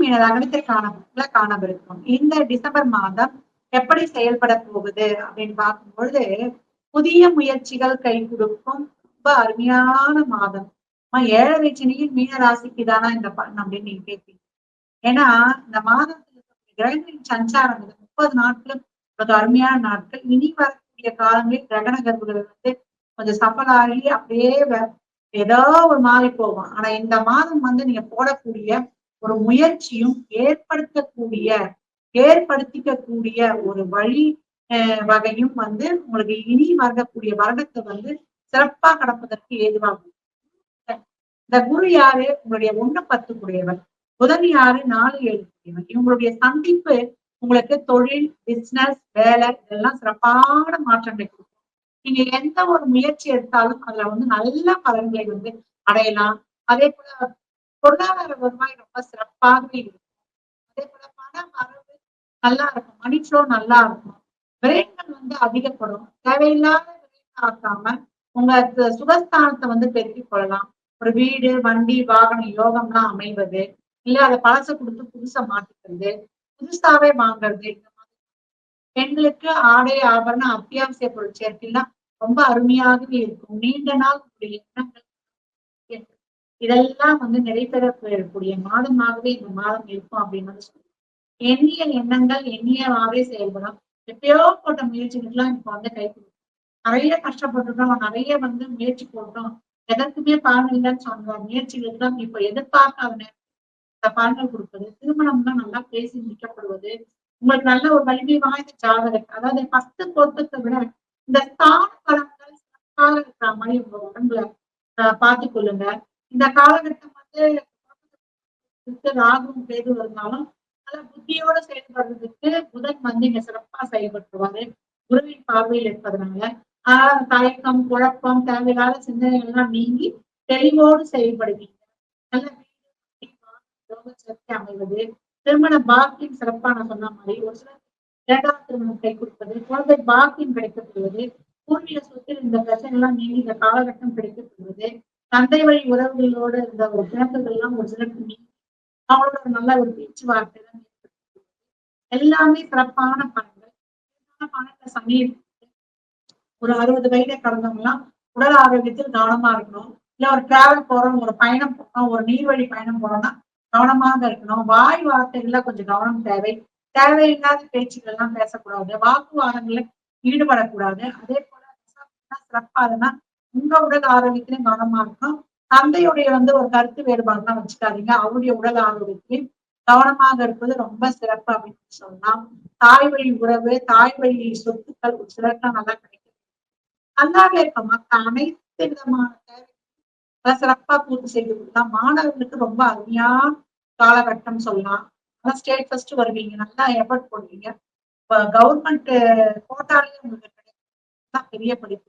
மீன லக்னத்தை காண காணவிருக்கும். இந்த டிசம்பர் மாதம் எப்படி செயல்பட போகுது அப்படின்னு பார்க்கும்பொழுது புதிய முயற்சிகள் கை கொடுக்கும். ரொம்ப அருமையான மாதம். ஏழரை சனியில் மீன ராசிக்கு தானா இந்த பலன் அப்படின்னு நீங்க கேட்பீங்க. ஏன்னா இந்த மாதத்துல கிரகங்களின் சஞ்சாரம் இது. முப்பது நாட்களும் ஒரு அருமையான நாட்கள். இனி வரக்கூடிய காலங்களில் கிரகண கர்ப்புகள் வந்து கொஞ்சம் சஃபலாகி அப்படியே ஏதோ ஒரு மாறி போகும். ஆனா இந்த மாதம் வந்து நீங்க போடக்கூடிய ஒரு முயற்சியும் ஏற்படுத்தக்கூடிய ஏற்படுத்திக்கக்கூடிய ஒரு வழி வகையும் வந்து உங்களுக்கு இனி வரக்கூடிய வருடத்தை வந்து சிறப்பா கடப்பதற்கு ஏதுவாகும் இந்த குரு யாரு? உங்களுடைய ஒண்ணு பத்து கூடியவர் புதன் யாரு? நாலு ஏழு கூடியவர் இவங்களுடைய சந்திப்பு உங்களுக்கு தொழில் பிசினஸ் வேலை இதெல்லாம் சிறப்பான மாற்றங்களை கொடுக்கும். நீங்க எந்த ஒரு முயற்சி எடுத்தாலும் அதுல வந்து நல்ல பலன்களை வந்து அடையலாம். அதே போல பொருளாதார வருவாய் ரொம்ப சிறப்பாகவே இருக்கும். அதே போல பண வரவு நல்லா இருக்கும். மணி ஃப்ளோ நல்லா இருக்கும். விரயங்கள் வந்து அதிகப்படும். தேவையில்லாத விரயங்கள் ஆக்காம உங்க சுகஸ்தானத்தை வந்து பெருக்கிக் கொள்ளலாம். ஒரு வீடு வண்டி வாகனம் யோகம்லாம் அமைவது இல்ல அதை பழச கொடுத்து புதுசா மாத்திக்கிறது புதுசாவே வாங்குறது இந்த மாதிரி. பெண்களுக்கு ஆடை ஆபரணம் அத்தியாவசிய பொருள் சேர்க்கைலாம் ரொம்ப அருமையாகவே இருக்கும். நீண்ட நாள் எண்ணங்கள் இதெல்லாம் வந்து நிறைவேறக்கூடிய மாதமாகவே இந்த மாதம் இருக்கும் அப்படின்னு வந்து எண்ணிய எண்ணங்கள் எண்ணியவாவே செயல்படும். எப்பயோ போட்ட முயற்சிகளுக்கெல்லாம் இப்ப வந்து கை நிறைய கஷ்டப்பட்டுட்டோம் நிறைய வந்து முயற்சி போட்டோம். எதற்குமே பலன் இல்லைன்னு சொல்ற முயற்சிகளுக்கெல்லாம் இப்ப எதிர்பார்க்காத நேரத்தில் பலன்கள் கொடுப்பது. திருமணம்லாம் நல்லா பேசி முடிக்கப்படுவது. உங்களுக்கு நல்ல ஒரு வலிமை வாய்ந்த ஜாதகம். அதாவது பத்து பொருத்தத்தை விட இந்த ஸ்தான பலன்கள் சிறப்பாக இருக்கிற மாதிரி உங்க உடம்புல பார்த்து கொள்ளுங்க இந்த காலகட்டம் வந்து ராகும் கேது இருந்தாலும் நல்ல புத்தியோட செயல்படுறதுக்கு புதன் வந்து இங்க சிறப்பா செயல்பட்டுருவாரு. குருவின் பார்வையில் இருப்பதனால ஆஹ் தயக்கம் குழப்பம் தேவையில்லாத சிந்தனைகள் எல்லாம் நீங்கி தெளிவோடு செயல்படுவீங்க. நல்ல வீடு சேர்க்கை அமைவது திருமண பாக்கியம் சிறப்பா நான் சொன்ன மாதிரி ஒரு சில இரண்டாவது திருமணம் கை கொடுப்பது குழந்தை பாக்கியம் கிடைக்கப்படுவது பூர்வீக சொத்தில் இந்த பிரச்சனை எல்லாம் நீங்கி இந்த காலகட்டம் கிடைக்கப்படுவது தந்தை வழி உறவுகளோடு இருந்த ஒரு பிணக்குகள் எல்லாம் ஒரு சிறப்பு நீங்கி ஒரு நல்ல ஒரு பேச்சுவார்த்தை எல்லாமே சிறப்பான பணங்கள் பணத்தை சமையல் ஒரு அறுபது வயதை கடந்தவங்க எல்லாம் உடல் ஆரோக்கியத்தில் கவனமா இருக்கணும். இல்ல ஒரு டிராவல் போறோம் ஒரு பயணம் போறோம் ஒரு நீர்வழி பயணம் போறோம்னா கவனமாக இருக்கணும். வாய் வார்த்தைகள்ல கொஞ்சம் கவனம் தேவை. தேவையில்லாத பேச்சுகள் எல்லாம் பேசக்கூடாது. வாக்குவாதங்கள்ல ஈடுபடக்கூடாது. அதே போல சிறப்பாதுன்னா உங்க உடல் ஆரோக்கியத்திலையும் கவனமா இருக்கணும். தந்தையுடைய வந்து ஒரு கருத்து வேறுபாடுலாம் வச்சுக்காதீங்க. அவருடைய உடல் ஆரோக்கியத்திலையும் கவனமாக இருப்பது ரொம்ப சிறப்பு அப்படின்னு சொல்லலாம் தாய் வழி உறவு தாய் வழி சொத்துக்கள் ஒரு சிலருக்கு நல்லா கிடைக்கும். நல்லாவே இருக்க மற்ற அனைத்து விதமான தேவை சிறப்பா பூர்த்தி செய்து கொடுக்கலாம் மாணவர்களுக்கு ரொம்ப அருமையான காலகட்டம் சொல்லலாம். ஆனா ஸ்டேட் ஃபர்ஸ்ட் வருவீங்க. நல்லா எஃபர்ட் போடுவீங்க. கவர்மெண்ட் கோட்டாலேயே உங்களுக்கு கிடைக்கும். பெரிய படிப்பு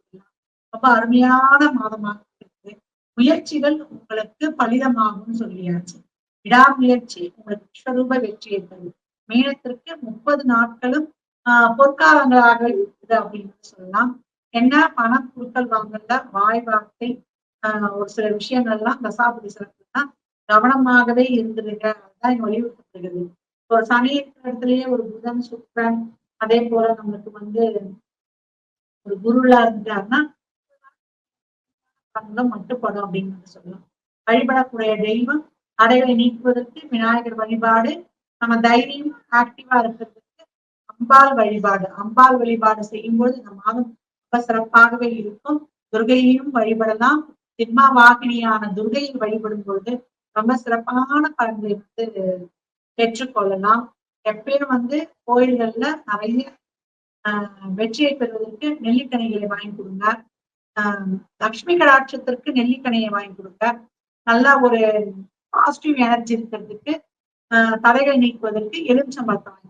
ரொம்ப அருமையான மாதமாக இருக்கு முயற்சிகள் உங்களுக்கு பலிதமாகும் சொல்லியாச்சு. விடாமுயற்சி உங்களுக்கு விஸ்வரூப வெற்றி என்பது. மீனத்திற்கு முப்பது நாட்களும் ஆஹ் பொற்காலங்களாக இருக்குது அப்படின்னு சொல்லலாம். என்ன? பணம் குறுக்கல் வாங்கல வாய் வார்த்தை ஆஹ் ஒரு சில விஷயங்கள்லாம் தசாபதி சிறப்புலாம் கவனமாகவே இருந்துருங்க. அதுதான் வலியுறுத்தப்படுகிறது. இப்போ சனி இருக்கிற இடத்துலயே ஒரு புதன் சுக்கரன் அதே போல நம்மளுக்கு வந்து ஒரு குருலா இருந்தாருன்னா மட்டுப்படும் அப்படின்னு சொல்லலாம். வழிபடக்கூடிய தெய்வம் அடைவை நீக்குவதற்கு விநாயகர் வழிபாடு நம்ம தைரியம் ஆக்டிவா இருக்கிறதுக்கு அம்பாள் வழிபாடு. அம்பாள் வழிபாடு செய்யும்போது இந்த மாதம் ரொம்ப சிறப்பாகவே இருக்கும். துர்கையையும் வழிபடலாம். சிம்மா வாகினியான துர்கையை வழிபடும் பொழுது ரொம்ப சிறப்பான பலன்களை வந்து பெற்றுக்கொள்ளலாம். எப்பயும் வந்து கோயில்கள்ல நிறைய ஆஹ் வெற்றியை பெறுவதற்கு நெல்லிக்கணிகளை வாங்கி கொடுங்க. லக்ஷ்மி கடாட்சத்திற்கு நெல்லிக்கணையை வாங்கி கொடுக்க. நல்லா ஒரு பாசிட்டிவ் எனர்ஜி இருக்கிறதுக்கு தடைகள் நீக்குவதற்கு எலுமிச்சம்பழத்தை வாங்கி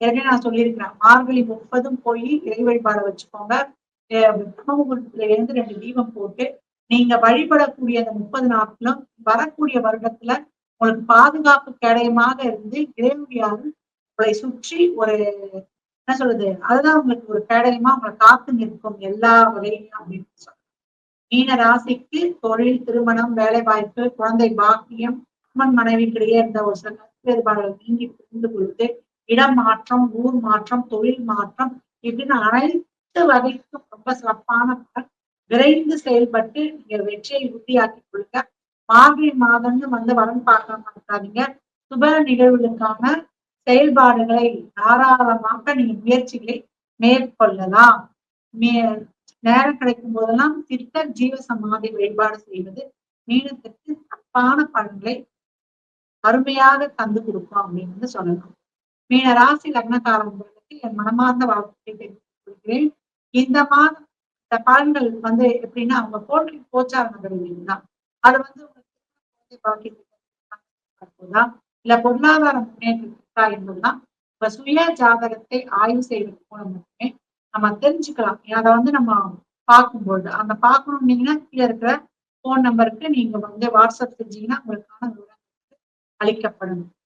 ஏற்கனவே நான் சொல்லியிருக்கிறேன் மார்கழி முப்பதும் போய் இறை வழிபாட வச்சுக்கோங்க. பிரம்மமுகூர்த்தத்துல இருந்து ரெண்டு தீபம் போட்டு நீங்க வழிபடக்கூடிய அந்த முப்பது நாட்களும் வரக்கூடிய வருடத்துல உங்களுக்கு பாதுகாப்பு கேடயமாக இருந்து இறைவடியாரு உங்களை சுற்றி ஒரு என்ன சொல்றது? அதுதான் உங்களுக்கு ஒரு கேடயமா உங்களை காத்து நிற்கும் எல்லா வகையிலும் அப்படின்னு சொல்றேன் மீன ராசிக்கு தொழில் திருமணம் வேலை வாய்ப்பு குழந்தை பாக்கியம் அம்மன் மனைவிக்கிடையே இருந்த ஒரு சில வேறுபாடுகள் நீங்கி புரிந்து கொடுத்து இடம் மாற்றம் ஊர் மாற்றம் தொழில் மாற்றம் இப்படின்னு அனைத்து வகைக்கும் ரொம்ப சிறப்பான பலன். விரைந்து செயல்பட்டு நீங்க வெற்றியை உறுதியாக்கி கொள்ளுங்க. மார்கழி மாதம்னு வந்து வரன் பார்க்காம இருக்காதீங்க. சுப நிகழ்வுகளுக்கான செயல்பாடுகளை தாராளமாக நீங்க முயற்சிகளை மேற்கொள்ளலாம். மே நேரம் கிடைக்கும் போதெல்லாம் சித்த ஜீவ சமாதி வழிபாடு செய்வது மீனத்திற்கு தப்பான பலன்களை அருமையாக தந்து கொடுக்கும் அப்படின்னு வந்து சொல்லலாம். மீன ராசி லக்னக்காரங்களுக்கு என் மனமார்ந்த வாழ்க்கையை தெரிவித்துக் கொள்கிறேன். இந்த மாதம் இந்த பலன்கள் வந்து எப்படின்னா அவங்க கோட்டை கோச்சார நகரம் தான் அது வந்து உங்களுக்கு இல்ல பொருளாதார முன்னேற்றம் இருக்கா என்பதுதான் இப்ப சுய ஜாதகத்தை ஆய்வு செய்வது மூலம் மட்டுமே நம்ம தெரிஞ்சுக்கலாம். அதை வந்து நம்ம பார்க்கும்போது அந்த பார்க்கணும்னீங்கன்னா கீழே இருக்கிற போன் நம்பருக்கு நீங்க வந்து வாட்ஸ்அப் செஞ்சீங்கன்னா உங்களுக்கான விவரங்கள் அளிக்கப்படும்